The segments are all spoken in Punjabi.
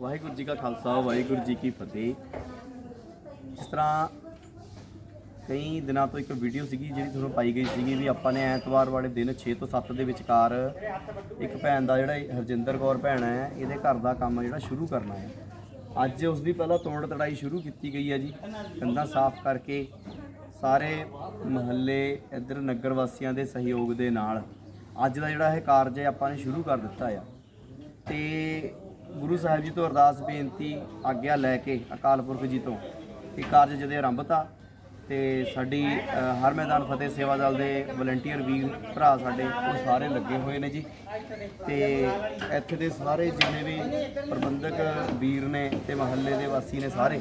ਵਾਹਿਗੁਰੂ ਜੀ ਕਾ ਖਾਲਸਾ, ਵਾਹਿਗੁਰੂ ਜੀ ਕੀ ਫਤਿਹ। ਜਿਸ ਤਰ੍ਹਾਂ ਕਈ ਦਿਨਾਂ ਤੋਂ ਇੱਕ ਵੀਡੀਓ ਸੀਗੀ ਜਿਹੜੀ ਤੁਹਾਨੂੰ ਪਾਈ ਗਈ ਸੀਗੀ ਵੀ ਆਪਾਂ ਨੇ ਐਤਵਾਰ ਵਾਲੇ ਦਿਨ 6 ਤੋਂ 7 ਦੇ ਵਿਚਕਾਰ ਇੱਕ ਭੈਣ ਦਾ ਜਿਹੜਾ ਹਰਜਿੰਦਰ ਕੌਰ ਭੈਣ ਹੈ, ਇਹਦੇ ਘਰ ਦਾ ਕੰਮ ਜਿਹੜਾ ਸ਼ੁਰੂ ਕਰਨਾ ਹੈ। ਅੱਜ ਉਸ ਦੀ ਪਹਿਲਾਂ ਤੋੜ ਤੜਾਈ ਸ਼ੁਰੂ ਕੀਤੀ ਗਈ ਹੈ ਜੀ। ਕੰਧਾਂ ਸਾਫ਼ ਕਰਕੇ ਸਾਰੇ ਮਹੱਲੇ ਇੱਧਰ ਨਗਰ ਵਾਸੀਆਂ ਦੇ ਸਹਿਯੋਗ ਦੇ ਨਾਲ ਅੱਜ ਦਾ ਜਿਹੜਾ ਇਹ ਕਾਰਜ ਹੈ, ਆਪਾਂ ਨੇ ਸ਼ੁਰੂ ਕਰ ਦਿੱਤਾ ਆ। ਤੇ ਗੁਰੂ ਸਾਹਿਬ ਜੀ ਤੋਂ ਅਰਦਾਸ ਬੇਨਤੀ ਆਗਿਆ ਲੈ ਕੇ ਅਕਾਲ ਪੁਰਖ ਜੀ ਤੋਂ ਇਹ ਕਾਰਜ ਜਦੇ ਆਰੰਭਤਾ ਤੇ ਸਾਡੀ ਹਰ ਮੈਦਾਨ ਫਤਿਹ ਸੇਵਾ ਦਲ ਦੇ ਵਲੰਟੀਅਰ ਵੀਰ ਭਰਾ ਸਾਡੇ ਉਹ ਸਾਰੇ ਲੱਗੇ ਹੋਏ ਨੇ ਜੀ। ਤੇ ਇੱਥੇ ਦੇ ਸਾਰੇ ਜਿੰਨੇ ਵੀ ਪ੍ਰਬੰਧਕ ਵੀਰ ਨੇ ਤੇ ਮਹੱਲੇ ਦੇ ਵਾਸੀ ਨੇ ਸਾਰੇ,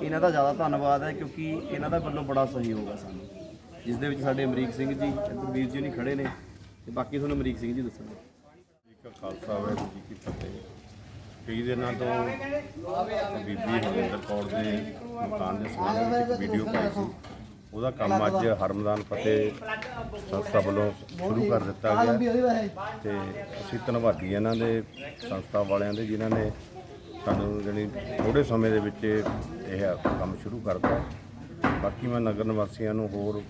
ਇਹਨਾਂ ਦਾ ਜ਼ਿਆਦਾ ਧੰਨਵਾਦ ਹੈ ਕਿਉਂਕਿ ਇਹਨਾਂ ਦਾ ਵੱਲੋਂ ਬੜਾ ਸਹਿਯੋਗ ਹੈ ਸਾਨੂੰ। ਜਿਸ ਦੇ ਵਿੱਚ ਸਾਡੇ ਅਮਰੀਕ ਸਿੰਘ ਜੀ ਇੱਧਰ ਵੀਰ ਜੀ ਨਹੀਂ ਖੜੇ ਨੇ ਤੇ ਬਾਕੀ ਤੁਹਾਨੂੰ ਅਮਰੀਕ ਸਿੰਘ ਜੀ ਦੱਸਣਗੇ। ਖਾਲਸਾ ਵਾਹਿਗੁਰੂ ਜੀ ਕੀ ਫਤਿਹ। ਕਈ ਦਿਨਾਂ ਤੋਂ ਬੀਬੀ ਹਰਜਿੰਦਰ ਕੌਰ ਦੇ ਮਕਾਨ ਦੇ ਸੰਬੰਧ ਵਿੱਚ ਇੱਕ ਵੀਡੀਓ ਪਾਈ ਸੀ। ਉਹਦਾ ਕੰਮ ਅੱਜ ਹਰਮਦਾਨ ਫਤਿਹ ਸੰਸਥਾ ਵੱਲੋਂ ਸ਼ੁਰੂ ਕਰ ਦਿੱਤਾ ਗਿਆ। ਤੇ ਅਸੀਂ ਧੰਨਵਾਦੀ ਇਹਨਾਂ ਦੇ ਸੰਸਥਾ ਵਾਲਿਆਂ ਦੇ, ਜਿਨ੍ਹਾਂ ਨੇ ਸਾਨੂੰ ਜਿਹੜੀ ਥੋੜੇ ਸਮੇਂ ਦੇ ਵਿੱਚ ਇਹ ਕੰਮ ਸ਼ੁਰੂ ਕਰਤਾ। ਬਾਕੀ ਮੈਂ ਨਗਰ ਨਿਵਾਸੀਆਂ ਨੂੰ ਹੋਰ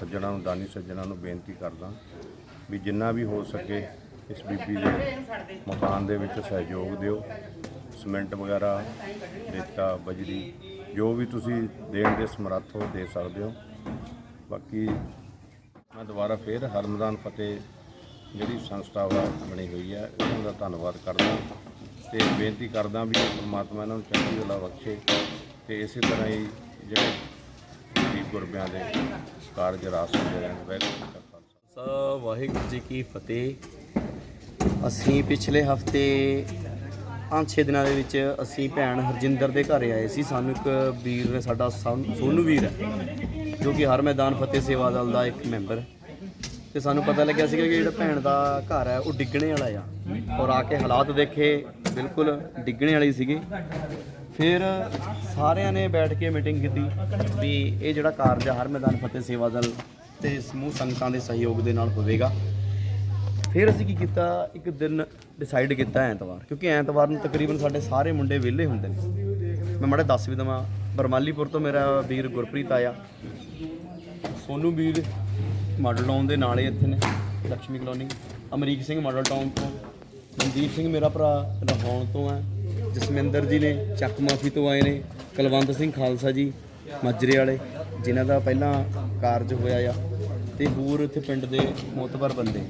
ਸੱਜਣਾ ਨੂੰ, ਦਾਨੀ ਸੱਜਣਾ ਨੂੰ ਬੇਨਤੀ ਕਰਦਾ ਵੀ ਜਿੰਨਾ ਵੀ ਹੋ ਸਕੇ ਇਸ ਬੀਬੀ ਦੇ ਮਕਾਨ ਦੇ ਵਿੱਚ ਸਹਿਯੋਗ ਦਿਓ ਸਿਮੈਂਟ ਵਗੈਰਾ ਰੇਤਾ ਬਜਰੀ ਜੋ ਵੀ ਤੁਸੀਂ ਦੇਣ ਦੇ ਸਮਰੱਥ ਹੋ ਦੇ ਸਕਦੇ ਹੋ। ਬਾਕੀ ਮੈਂ ਦੁਬਾਰਾ ਫੇਰ ਹਰਮਦਾਨ ਫਤਿਹ ਜਿਹੜੀ ਸੰਸਥਾ ਵਾ ਬਣੀ ਹੋਈ ਹੈ ਉਹਨਾਂ ਦਾ ਧੰਨਵਾਦ ਕਰਦਾ ਤੇ ਬੇਨਤੀ ਕਰਦਾ ਵੀ ਪਰਮਾਤਮਾ ਇਹਨਾਂ ਨੂੰ ਚੰਗੀ ਭਲਾ ਬਖਸ਼ੇ ਤੇ ਇਸੇ ਤਰ੍ਹਾਂ ਹੀ ਜਿਹੜੇ ਗਰੀਬ ਗੁਰਬਿਆਂ ਦੇ ਕਾਰਜ ਰਾਸ ਹੁੰਦੇ ਰਹਿਣ ਵਾਹਿਗੁਰੂ ਜੀ ਕੀ ਫਤਿਹ। ਅਸੀਂ ਪਿਛਲੇ ਹਫ਼ਤੇ ਪੰਜ ਛੇ ਦਿਨਾਂ ਦੇ ਵਿੱਚ ਅਸੀਂ ਭੈਣ ਹਰਜਿੰਦਰ ਦੇ ਘਰ ਆਏ ਸੀ। ਸਾਨੂੰ ਇੱਕ ਵੀਰ ਨੇ ਸਾਡਾ ਸੋਨ- ਸੋਨੂ ਵੀਰ ਹੈ, ਜੋ ਕਿ ਹਰ ਮੈਦਾਨ ਫਤਿਹ ਸੇਵਾ ਦਲ ਦਾ ਇੱਕ ਮੈਂਬਰ। ਤੇ ਸਾਨੂੰ ਪਤਾ ਲੱਗਿਆ ਸੀਗਾ ਕਿ ਜਿਹੜਾ ਭੈਣ ਦਾ ਘਰ ਹੈ, ਉਹ ਡਿੱਗਣੇ ਵਾਲਾ ਆ। ਔਰ ਆ ਕੇ ਹਾਲਾਤ ਦੇਖੇ, ਬਿਲਕੁਲ ਡਿੱਗਣੇ ਵਾਲੀ ਸੀਗੀ। ਫਿਰ ਸਾਰਿਆਂ ਨੇ ਬੈਠ ਕੇ ਮੀਟਿੰਗ ਕੀਤੀ ਵੀ ਇਹ ਜਿਹੜਾ ਕਾਰਜ ਹੈ, ਹਰ ਮੈਦਾਨ ਫਤਿਹ ਸੇਵਾ ਦਲ ਤੇ ਸਮੂਹ ਸੰਗਤਾਂ ਦੇ ਸਹਿਯੋਗ ਦੇ ਨਾਲ ਹੋਵੇਗਾ। ਫਿਰ ਅਸੀਂ ਕੀ ਕੀਤਾ? ਇੱਕ ਦਿਨ ਡਿਸਾਈਡ ਕੀਤਾ ਐਤਵਾਰ, ਕਿਉਂਕਿ ਐਤਵਾਰ ਨੂੰ ਤਕਰੀਬਨ ਸਾਡੇ ਸਾਰੇ ਮੁੰਡੇ ਵਿਹਲੇ ਹੁੰਦੇ ਨੇ। ਮੈਂ ਮਾੜਾ ਦੱਸ ਵੀ ਦਵਾਂ, ਬਰਮਾਲੀਪੁਰ ਤੋਂ ਮੇਰਾ ਵੀਰ ਗੁਰਪ੍ਰੀਤ ਆਇਆ। ਸੋਨੂ ਵੀਰ ਮਾਡਲ ਟਾਊਨ ਦੇ ਨਾਲੇ ਇੱਥੇ ਨੇ Lakshmi colony. Amrik Singh Model Town ਤੋਂ, ਮਨਦੀਪ ਸਿੰਘ ਮੇਰਾ ਭਰਾ ਲਾਹੌਰ ਤੋਂ ਹੈ। ਜਸਮਿੰਦਰ ਜੀ ਨੇ ਚੱਕ ਮਾਫੀ ਤੋਂ ਆਏ ਨੇ। ਕੁਲਵੰਤ ਸਿੰਘ ਖਾਲਸਾ ਜੀ, ਮਾਜਰੇ ਵਾਲੇ, ਜਿਨ੍ਹਾਂ ਦਾ ਪਹਿਲਾਂ ਕਾਰਜ ਹੋਇਆ ਆ। ਤੇ ਹੋਰ ਇੱਥੇ ਪਿੰਡ ਦੇ ਮੋਤਬਰ ਬੰਦੇ।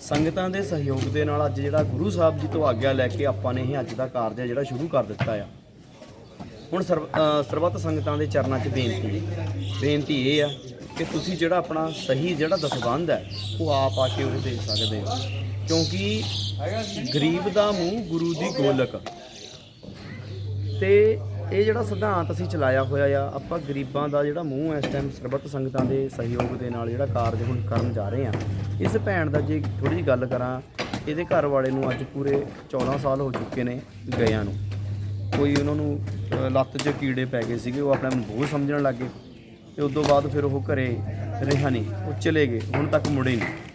ਸੰਗਤਾਂ ਦੇ ਸਹਿਯੋਗ ਦੇ ਨਾਲ ਅੱਜ ਜਿਹੜਾ ਗੁਰੂ ਸਾਹਿਬ ਜੀ ਤੋਂ ਆਗਿਆ ਲੈ ਕੇ ਆਪਾਂ ਨੇ ਇਹ ਅੱਜ ਦਾ ਕਾਰਜ ਹੈ ਜਿਹੜਾ ਸ਼ੁਰੂ ਕਰ ਦਿੱਤਾ ਆ। ਹੁਣ ਸਰਬ- ਸਰਬੱਤ ਸੰਗਤਾਂ ਦੇ ਚਰਨਾਂ 'ਚ ਬੇਨਤੀ ਬੇਨਤੀ ਇਹ ਆ ਕਿ ਤੁਸੀਂ ਜਿਹੜਾ ਆਪਣਾ ਸਹੀ ਜਿਹੜਾ ਦਸਵੰਧ ਹੈ, ਉਹ ਆਪ ਆ ਕੇ ਉਹ ਦੇ ਸਕਦੇ ਹੋ। ਕਿਉਂਕਿ ਗਰੀਬ ਦਾ ਮੂੰਹ ਗੁਰੂ ਦੀ ਗੋਲਕ। ਤੇ ਇਹ ਜਿਹੜਾ ਸਿਧਾਂਤ ਅਸੀਂ ਚਲਾਇਆ ਹੋਇਆ ਆ, ਆਪਾਂ ਗਰੀਬਾਂ ਦਾ ਜਿਹੜਾ ਮੂੰਹ ਇਸ ਟਾਈਮ ਸਰਬੱਤ ਸੰਗਤਾਂ ਦੇ ਸਹਿਯੋਗ ਦੇ ਨਾਲ ਜਿਹੜਾ ਕਾਰਜ ਹੁਣ ਕਰਨ ਜਾ ਰਹੇ ਆ। ਇਸ ਭੈਣ ਦਾ ਜੇ ਥੋੜੀ ਜਿਹੀ ਗੱਲ ਕਰਾਂ, ਇਹਦੇ ਘਰ ਵਾਲੇ ਨੂੰ ਅੱਜ ਪੂਰੇ 14 ਸਾਲ ਹੋ ਚੁੱਕੇ ਨੇ ਗਿਆਂ ਨੂੰ। ਕੋਈ ਉਹਨਾਂ ਨੂੰ ਲੱਤ 'ਚ ਕੀੜੇ ਪੈ ਗਏ ਸੀਗੇ, ਉਹ ਆਪਣਾ ਬੋਝ ਸਮਝਣ ਲੱਗੇ ਤੇ ਉਸ ਤੋਂ ਬਾਅਦ ਫਿਰ ਉਹ ਘਰੇ ਰਿਹਾ ਨਹੀਂ, ਉਹ ਚਲੇ ਗਏ, ਹੁਣ ਤੱਕ ਮੁੜੇ ਨਹੀਂ।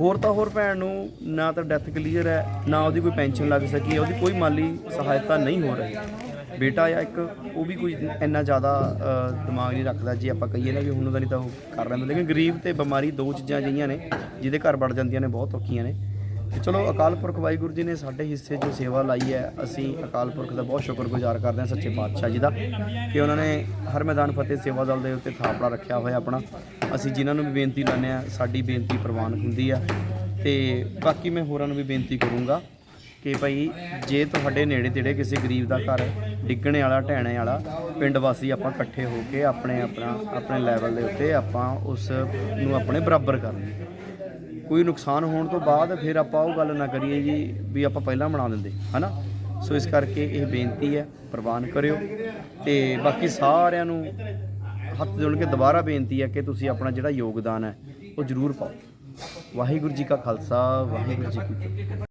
ਹੋਰ ਤਾਂ ਹੋਰ ਭੈਣ ਨੂੰ ਨਾ ਤਾਂ ਡੈਥ ਕਲੀਅਰ ਹੈ, ਨਾ ਉਹਦੀ ਕੋਈ ਪੈਨਸ਼ਨ ਲੱਗ ਸਕੀ ਹੈ ਉਹਦੀ ਕੋਈ ਮਾਲੀ ਸਹਾਇਤਾ ਨਹੀਂ ਹੋ ਰਹੀ। ਬੇਟਾ ਆ ਇੱਕ, ਉਹ ਵੀ ਕੋਈ ਇੰਨਾ ਜ਼ਿਆਦਾ ਦਿਮਾਗ ਨਹੀਂ ਰੱਖਦਾ ਜੇ ਆਪਾਂ ਕਹੀਏ ਨਾ ਵੀ ਹੁਣ ਉਹਦਾ ਨਹੀਂ ਤਾਂ ਉਹ ਕਰ ਲੈਂਦਾ। ਲੇਕਿਨ ਗਰੀਬ ਤੇ ਬਿਮਾਰੀ ਦੋ ਚੀਜ਼ਾਂ ਜਿਹੀਆਂ ਨੇ, ਜਿਹਦੇ ਘਰ ਵੜ ਜਾਂਦੀਆਂ ਨੇ, ਬਹੁਤ ਔਖੀਆਂ ਨੇ। ਤੇ ਚਲੋ, ਅਕਾਲ ਪੁਰਖ ਵਾਹਿਗੁਰੂ ਜੀ ਨੇ ਸਾਡੇ ਹਿੱਸੇ ਜੋ ਸੇਵਾ ਲਾਈ ਹੈ, ਅਸੀਂ ਅਕਾਲ ਪੁਰਖ ਦਾ ਬਹੁਤ ਸ਼ੁਕਰਗੁਜ਼ਾਰ ਕਰਦੇ ਹਾਂ ਸੱਚੇ ਪਾਤਸ਼ਾਹ ਜੀ ਦਾ, ਕਿ ਉਹਨਾਂ ਨੇ ਹਰ ਮੈਦਾਨ ਫਤਿਹ ਸੇਵਾ ਦਲ ਦੇ ਉੱਤੇ ਥਾਪੜਾ ਰੱਖਿਆ ਹੋਇਆ ਆਪਣਾ। ਅਸੀਂ ਜਿਨ੍ਹਾਂ ਨੂੰ ਵੀ ਬੇਨਤੀ ਲਾਉਂਦੇ ਆ ਸਾਡੀ ਬੇਨਤੀ ਪ੍ਰਵਾਨ ਹੁੰਦੀ ਆ। ਤੇ ਬਾਕੀ ਮੈਂ ਹੋਰਾਂ ਨੂੰ ਵੀ ਬੇਨਤੀ ਕਰੂੰਗਾ ਕਿ ਭਾਈ ਜੇ ਤੁਹਾਡੇ ਨੇੜੇ ਤੇੜੇ ਕਿਸੇ ਗਰੀਬ ਦਾ ਘਰ ਡਿੱਗਣੇ ਵਾਲਾ ਢਹਿਣੇ ਵਾਲਾ ਪਿੰਡ ਵਾਸੀ ਆਪਾਂ ਇਕੱਠੇ ਹੋ ਕੇ ਆਪਣੇ ਆਪਣਾ, ਆਪਣੇ ਲੈਵਲ ਦੇ ਉੱਤੇ ਆਪਾਂ ਉਸ ਨੂੰ ਆਪਣੇ ਬਰਾਬਰ ਕਰ ਲਈਏ। ਕੋਈ ਨੁਕਸਾਨ ਹੋਣ ਤੋਂ ਬਾਅਦ ਫਿਰ ਆਪਾਂ ਉਹ ਗੱਲ ਨਾ ਕਰੀਏ ਜੀ ਵੀ ਆਪਾਂ ਪਹਿਲਾਂ ਬਣਾ ਦਿੰਦੇ, ਹਨਾ? ਸੋ ਇਸ ਕਰਕੇ ਇਹ ਬੇਨਤੀ ਹੈ, ਪ੍ਰਵਾਨ ਕਰਿਓ। ਤੇ ਬਾਕੀ ਸਾਰਿਆਂ ਨੂੰ ਹੱਥ ਜੋੜ ਕੇ ਦੁਬਾਰਾ ਬੇਨਤੀ ਹੈ ਕਿ ਤੁਸੀਂ ਆਪਣਾ ਜਿਹੜਾ ਯੋਗਦਾਨ ਹੈ, ਉਹ ਜ਼ਰੂਰ ਪਾਓ। ਵਾਹਿਗੁਰੂ ਜੀ ਕਾ ਖਾਲਸਾ, ਵਾਹਿਗੁਰੂ ਜੀ ਕੀ ਫਤਿਹ।